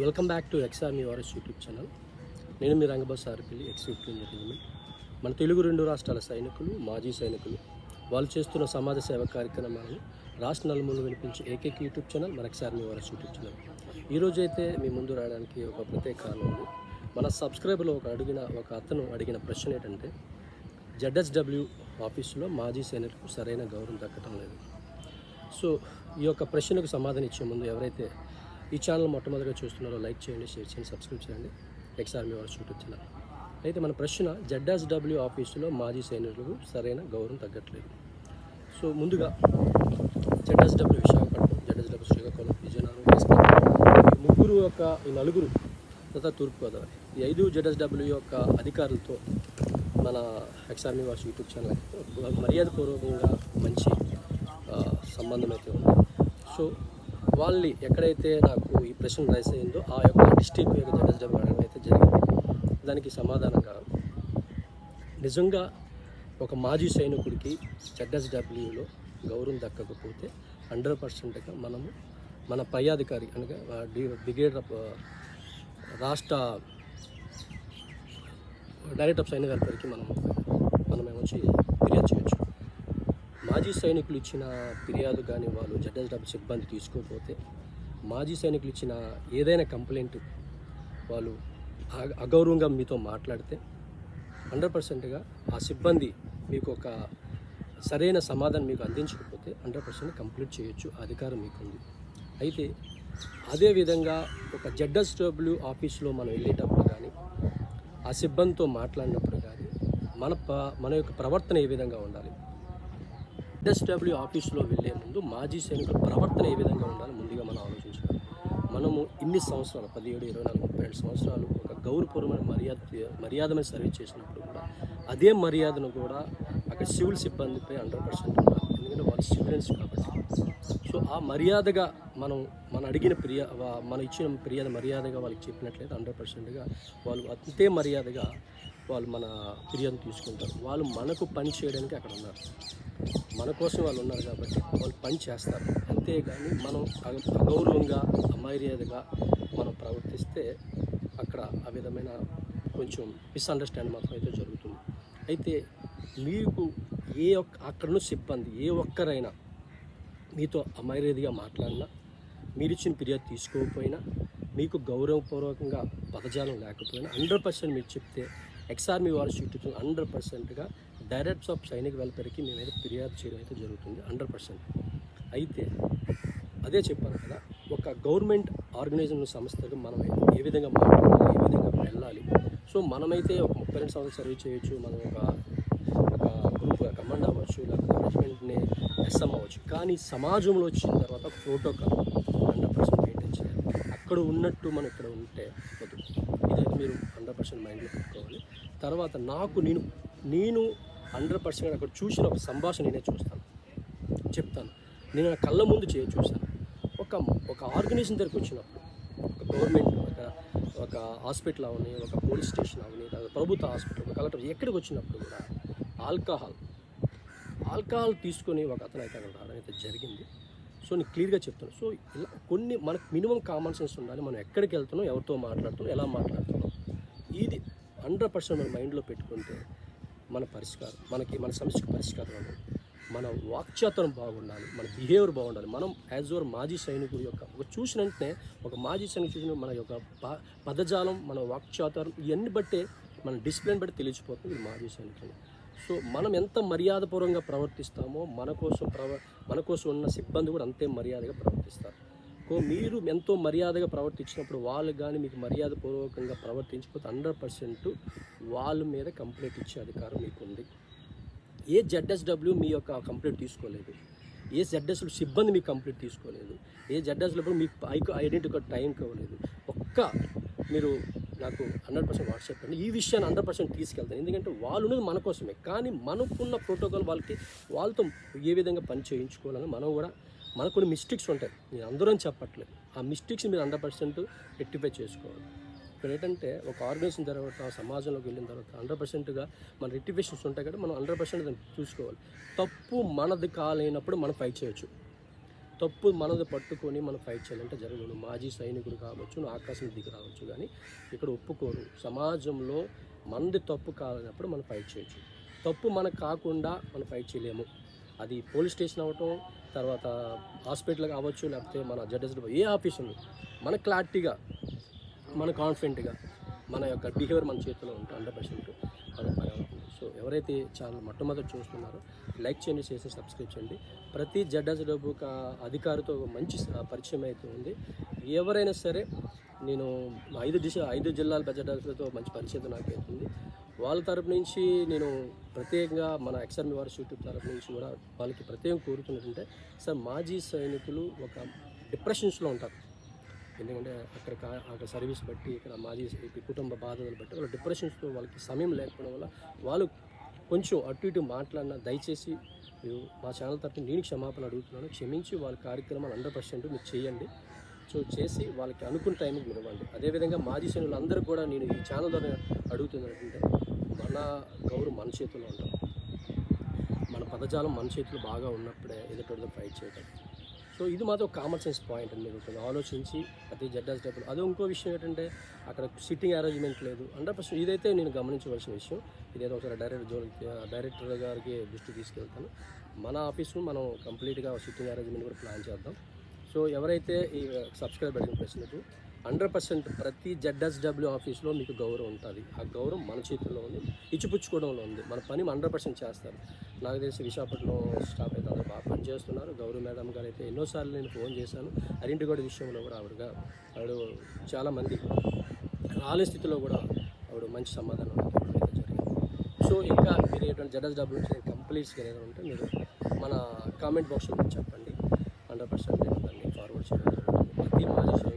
Welcome back to ex army yours YouTube channel నేను మీ రంగబాస్ ఆర్పిల్లి ఎక్స్ ఫిఫ్టీన్ రెజిమెంట్ మన తెలుగు రెండు రాష్ట్రాల సైనికులు మాజీ సైనికులు వాళ్ళు చేస్తున్న సమాజ సేవ కార్యక్రమాలను రాష్ట్ర నలుమూలు వినిపించే ఏకైక యూట్యూబ్ ఛానల్ మన ex army yours YouTube channel ఈరోజు అయితే మీ ముందు రావడానికి ఒక ప్రత్యేక కారణం ఉంది. మన సబ్స్క్రైబర్లో ఒక అడిగిన ఒక అతను అడిగిన ప్రశ్న ఏంటంటే జడ్ఎస్డబ్ల్యూ ఆఫీసులో మాజీ సైనికులకు సరైన గౌరవం దక్కటం లేదు. సో ఈ యొక్క ప్రశ్నకు సమాధానం ఇచ్చే ముందు ఎవరైతే ఈ ఛానల్ మొట్టమొదటిగా చూస్తున్నారో లైక్ చేయండి షేర్ చేయండి సబ్స్క్రైబ్ చేయండి. ఎక్స్ ఆర్మీ వారు యూట్యూబ్ ఛానల్ అయితే మన ప్రశ్న జడ్ఎస్డబ్ల్యూ ఆఫీసులో మాజీ సైనికులకు సరైన గౌరవం తగ్గట్లేదు. సో ముందుగా జడ్ఎస్డబ్ల్యూ విశాఖపట్నం జడ్ఎస్డబ్ల్యూ శ్రీకాకుళం విజయనగరం ముగ్గురు యొక్క ఈ నలుగురు తర్వాత తూర్పుగోదావరి. ఈ ఐదు జడ్ఎస్డబ్ల్యూ యొక్క అధికారులతో మన ఎక్స్ ఆర్మీ వార్స్ యూట్యూబ్ ఛానల్ మర్యాదపూర్వకంగా మంచి సంబంధం అయితే ఉంది. సో వాళ్ళని ఎక్కడైతే నాకు ఈ ప్రశ్న రైస్ అయిందో ఆ యొక్క డిస్ట్రిక్ట్ యొక్క జడ్ఎస్డబ్ల్యూ అడగడం అయితే జరిగింది. దానికి సమాధానంగా నిజంగా ఒక మాజీ సైనికుడికి జడ్ఎస్డబ్ల్యూలో గౌరవం దక్కకపోతే హండ్రెడ్ పర్సెంట్గా మనము మన పై అధికారి అనగా బ్రిగేడ్ ఆఫ్, రాష్ట్ర డైరెక్టర్ ఆఫ్ సైనిక గారికి మనం మనం ఏమొచ్చి ఫిర్యాదు చేయొచ్చు. మాజీ సైనికులు ఇచ్చిన ఫిర్యాదు కానీ వాళ్ళు జడ్ఎస్డబ్ల్యూ సిబ్బంది తీసుకోకపోతే మాజీ సైనికులు ఇచ్చిన ఏదైనా కంప్లైంట్ వాళ్ళు అగౌరవంగా మీతో మాట్లాడితే హండ్రెడ్ పర్సెంట్గా ఆ సిబ్బంది మీకు ఒక సరైన సమాధానం మీకు అందించకపోతే హండ్రెడ్ పర్సెంట్ కంప్లీట్ చేయొచ్చు అధికారం మీకుంది. అయితే అదేవిధంగా ఒక జడ్ఎస్డబ్ల్యూ ఆఫీస్లో మనం వెళ్ళేటప్పుడు కానీ ఆ సిబ్బందితో మాట్లాడినప్పుడు కానీ మన ప మన యొక్క ప్రవర్తన ఏ విధంగా ఉండాలి? ఎస్డబ్ల్యూ ఆఫీసులో వెళ్ళే ముందు మాజీ సైనికుల ప్రవర్తన ఏ విధంగా ఉండాలి ముందుగా మనం ఆలోచించాలి. మనము ఇన్ని సంవత్సరాలు పదిహేడు ఇరవై నాలుగు ముప్పై రెండు సంవత్సరాలు ఒక గౌరవపూర్వమైన మర్యాద మర్యాదమైన సర్వీస్ చేసినప్పుడు కూడా అదే మర్యాదను కూడా అక్కడ సివిల్ సిబ్బందిపై హండ్రెడ్ పర్సెంట్ ఉండాలి. ఎందుకంటే వాళ్ళు సివిలియన్స్ కాబట్టి. సో ఆ మర్యాదగా మనం మన అడిగిన ఫిర్యా వా- మనం ఇచ్చిన ఫిర్యాదు మర్యాదగా వాళ్ళకి చెప్పినట్లయితే హండ్రెడ్ పర్సెంట్గా వాళ్ళు అంతే మర్యాదగా వాళ్ళు మన ఫిర్యాదు తీసుకుంటారు. వాళ్ళు మనకు పని చేయడానికి అక్కడ ఉన్నారు. మన కోసం వాళ్ళు ఉన్నారు కాబట్టి వాళ్ళు పని చేస్తారు. అంతేగాని మనం అగౌరవంగా అమర్యాదగా మనం ప్రవర్తిస్తే అక్కడ ఆ విధమైన కొంచెం మిస్అండర్స్టాండ్ మాత్రం అయితే జరుగుతుంది. అయితే మీకు ఏ ఒక్క అక్కడున్న సిబ్బంది ఏ ఒక్కరైనా మీతో అమర్యాదగా మాట్లాడినా మీరు ఇచ్చిన ఫిర్యాదు తీసుకోకపోయినా మీకు గౌరవపూర్వకంగా పదజాలం లేకపోయినా హండ్రెడ్ పర్సెంట్ మీరు చెప్తే ఎక్స్ఆర్మీ వారి చుట్టూ హండ్రెడ్ పర్సెంట్గా డైరెక్ట్స్ ఆఫ్ సైనిక వెల్ఫేర్కి మేమైతే ఫిర్యాదు చేయడం అయితే జరుగుతుంది హండ్రెడ్ పర్సెంట్ అయితే అదే చెప్పాను కదా ఒక గవర్నమెంట్ ఆర్గనైజేషన్ సంస్థగా మనం ఏ విధంగా మాట్లాడాలి ఏ విధంగా వెళ్ళాలి సో మనమైతే ఒక ముప్పై రెండు సంవత్సరాలు సర్వీస్ చేయొచ్చు మనం ఒక ఒక గ్రూప్ కమాండ్ అవ్వచ్చు లేకపోతే మేనేజ్మెంట్ని ఎస్ఎం అవ్వచ్చు. కానీ సమాజంలో వచ్చిన తర్వాత ఒక ప్రోటోకాల్ హండ్రెడ్ పర్సెంట్ మెయింటైన్ చేయాలి. అక్కడ ఉన్నట్టు మనం ఇక్కడ ఉంటే వద్దు. ఇదైతే మీరు హండ్రెడ్ పర్సెంట్ మైండ్లో పెట్టుకోవాలి. తర్వాత నాకు నేను నేను హండ్రెడ్ పర్సెంట్ అక్కడ చూసిన ఒక సంభాషణ నేనే చూస్తాను. చెప్తాను. నేను నా కళ్ళ ముందు చేయ చూశాను. ఒక ఒక ఆర్గనైజేషన్ దగ్గరికి వచ్చినప్పుడు ఒక గవర్నమెంట్ ఒక ఒక హాస్పిటల్ అవని ఒక పోలీస్ స్టేషన్ అవని ప్రభుత్వ హాస్పిటల్ ఒక కలెక్టర్ ఎక్కడికి వచ్చినప్పుడు కూడా ఆల్కహాల్ ఆల్కహాల్ తీసుకొని ఒక అతను అయితే అక్కడ రావడం అయితే జరిగింది. సో నేను క్లియర్గా చెప్తాను సో ఇలా కొన్ని మనకు మినిమం కామన్ సెన్స్ ఉండాలి. మనం ఎక్కడికి వెళ్తున్నాం ఎవరితో మాట్లాడుతున్నాం ఎలా మాట్లాడుతున్నాం. ఇది హండ్రెడ్ పర్సెంట్ మన మైండ్లో పెట్టుకుంటే మన పరిష్కారం మనకి మన సమస్యకు పరిష్కారం మన వాక్చాతురం బాగుండాలి మన బిహేవియర్ బాగుండాలి. మనం యాజ్ ఓవర్ మాజీ సైనికుడి యొక్క ఒక చూసిన వెంటనే ఒక మాజీ సైనికుడు చూసిన మన యొక్క ప పదజాలం మన వాక్చాతురం ఇవన్నీ బట్టే మన డిసిప్లిన్ బట్టి తెలిసిపోతుంది ఇది మాజీ సైనికులు సో మనం ఎంత మర్యాదపూర్వకంగా ప్రవర్తిస్తామో మన కోసం ప్రవ మన కోసం ఉన్న సిబ్బంది కూడా అంతే మర్యాదగా ప్రవర్తిస్తారు. మీరు ఎంతో మర్యాదగా ప్రవర్తించినప్పుడు వాళ్ళు కానీ మీకు మర్యాదపూర్వకంగా ప్రవర్తించకపోతే హండ్రెడ్ పర్సెంట్ వాళ్ళ మీద కంప్లైంట్ ఇచ్చే అధికారం మీకు ఉంది ఏ జడ్ఎస్డబ్ల్యూ మీ యొక్క కంప్లైంట్ తీసుకోలేదు. ఏ జడ్ఎస్లు సిబ్బంది మీకు కంప్లీట్ తీసుకోలేదు. ఏ జడ్ఎస్డబ్ల్యూ మీకు ఐకు ఐడెంటిటీ టైంకి కావలేదు. ఒక్క మీరు నాకు హండ్రెడ్ పర్సెంట్ వాట్సాప్ అండి ఈ విషయాన్ని హండ్రెడ్ పర్సెంట్ తీసుకెళ్తాను. ఎందుకంటే వాళ్ళు ఉన్నది మన కోసమే. కానీ మనకున్న ప్రోటోకాల్ వాళ్ళకి వాళ్ళతో ఏ విధంగా పని చేయించుకోవాలని మనం కూడా మనకు కొన్ని మిస్టేక్స్ ఉంటాయి. నేను అందరం చెప్పట్లేదు. ఆ మిస్టేక్స్ మీరు హండ్రెడ్ పర్సెంట్ రెక్టిఫై చేసుకోవాలి. ఇక్కడ ఏంటంటే ఒక ఆర్గనైజేషన్ తర్వాత సమాజంలోకి వెళ్ళిన తర్వాత హండ్రెడ్ పర్సెంట్గా మన రెక్టిఫికేషన్స్ ఉంటాయి కదా మనం హండ్రెడ్ పర్సెంట్ దాన్ని చూసుకోవాలి. తప్పు మనది కాలేనప్పుడు మనం ఫైట్ చేయొచ్చు. తప్పు మనది పట్టుకొని మనం ఫైట్ చేయాలంటే జరగదు మాజీ సైనికుడు కావచ్చు నువ్వు ఆకాశం దిగి రావచ్చు కానీ ఇక్కడ ఒప్పుకోరు. సమాజంలో మనది తప్పు కాలేనప్పుడు మనం ఫైట్ చేయొచ్చు. తప్పు మనకు కాకుండా మనం ఫైట్ చేయలేము. అది పోలీస్ స్టేషన్ అవ్వటం తర్వాత హాస్పిటల్ కావచ్చు లేకపోతే మన జడ్జెస్ ఏ ఆఫీస్ ఉంది మన క్లారిటీగా మన కాన్ఫిడెంట్గా మన యొక్క బిహేవియర్ మన చేతిలో ఉంటుంది హండ్రెడ్ పర్సెంట్. సో ఎవరైతే ఛానల్ మొట్టమొదటి చూస్తున్నారో లైక్ చేయండి చేసి సబ్స్క్రైబ్ చేయండి. ప్రతి జడ్డస్ డబ్బు అధికారితో మంచి పరిచయం అయితే ఉంది. ఎవరైనా సరే నేను ఐదు దిశ ఐదు జిల్లాల జడ్డస్లతో మంచి పరిచయం నాకైతుంది వాళ్ళ తరపు నుంచి నేను ప్రత్యేకంగా మన ఎక్స్ఆర్మీ వారి యూట్యూబ్ తరపు నుంచి కూడా వాళ్ళకి ప్రత్యేకం కోరుతున్నట్టుంటే సార్ మాజీ సైనికులు ఒక డిప్రెషన్స్లో ఉంటారు. ఎందుకంటే అక్కడ కా- అక్కడ సర్వీస్ బట్టి ఇక్కడ మాజీ కుటుంబ బాధలు బట్టి వాళ్ళ డిప్రెషన్స్తో వాళ్ళకి సమయం లేకపోవడం వల్ల వాళ్ళు కొంచెం అటు ఇటు మాట్లాడిన దయచేసి మా ఛానల్ తరఫున నేను క్షమాపణ అడుగుతున్నాను. క్షమించి వాళ్ళ కార్యక్రమాలు హండ్రెడ్ పర్సెంట్ మీరు చేయండి. సో చేసి వాళ్ళకి అనుకున్న టైంకి మీరు ఇవ్వండి. అదేవిధంగా మాజీ సైనికులు అందరూ కూడా నేను ఈ ఛానల్ ద్వారా అడుగుతున్నట్టుంటే మన గౌరవం మన చేతిలో ఉంటాం. మన పదజాలం మన చేతులు బాగా ఉన్నప్పుడే ఎదుటి ఫైట్ చేయటం. సో ఇది మాత్రం కామన్ సెన్స్ పాయింట్ అని మీరు ఆలోచించి ప్రతి జడ్డాస్ డబ్బులు. అదే ఇంకో విషయం ఏంటంటే అక్కడ సిట్టింగ్ అరేంజ్మెంట్ లేదు. అంటే ఫస్ట్ ఇదైతే నేను గమనించవలసిన విషయం. ఇదైతే ఒకసారి డైరెక్టర్ జోలికి డైరెక్టర్ గారికి దృష్టి తీసుకెళ్తాను. మన ఆఫీసు మనం కంప్లీట్గా సిట్టింగ్ అరేంజ్మెంట్ కూడా ప్లాన్ చేద్దాం. సో ఎవరైతే ఈ సబ్స్క్రైబ్ అడిగిన ప్రశ్నకు హండ్రెడ్ పర్సెంట్ ప్రతి జడ్ఎస్డబ్ల్యూ ఆఫీస్లో మీకు గౌరవం ఉంటుంది. ఆ గౌరవం మన చేతుల్లో ఉంది ఇచ్చిపుచ్చుకోవడంలో ఉంది. మన పని హండ్రెడ్ పర్సెంట్ చేస్తారు. నాకు తెలిసి విశాఖపట్నం స్టాఫ్ అయితే అందరూ బాగా పనిచేస్తున్నారు. గౌరవ మేడం గారు అయితే ఎన్నోసార్లు నేను ఫోన్ చేశాను. అరింటిగోడ విషయంలో కూడా ఆవిడగా ఆవిడ చాలామంది రాని స్థితిలో కూడా ఆవిడ మంచి సమాధానం సో ఇంకా మీరు ఎటువంటి జడ్ఎస్డబ్ల్యూ నుంచి కంప్లీట్స్గా ఏదైనా ఉంటే మీరు మన కామెంట్ బాక్స్లో చెప్పండి. హండ్రెడ్ పర్సెంట్ నేను దాన్ని ఫార్వర్డ్ చేయడం ప్రతి మాజీ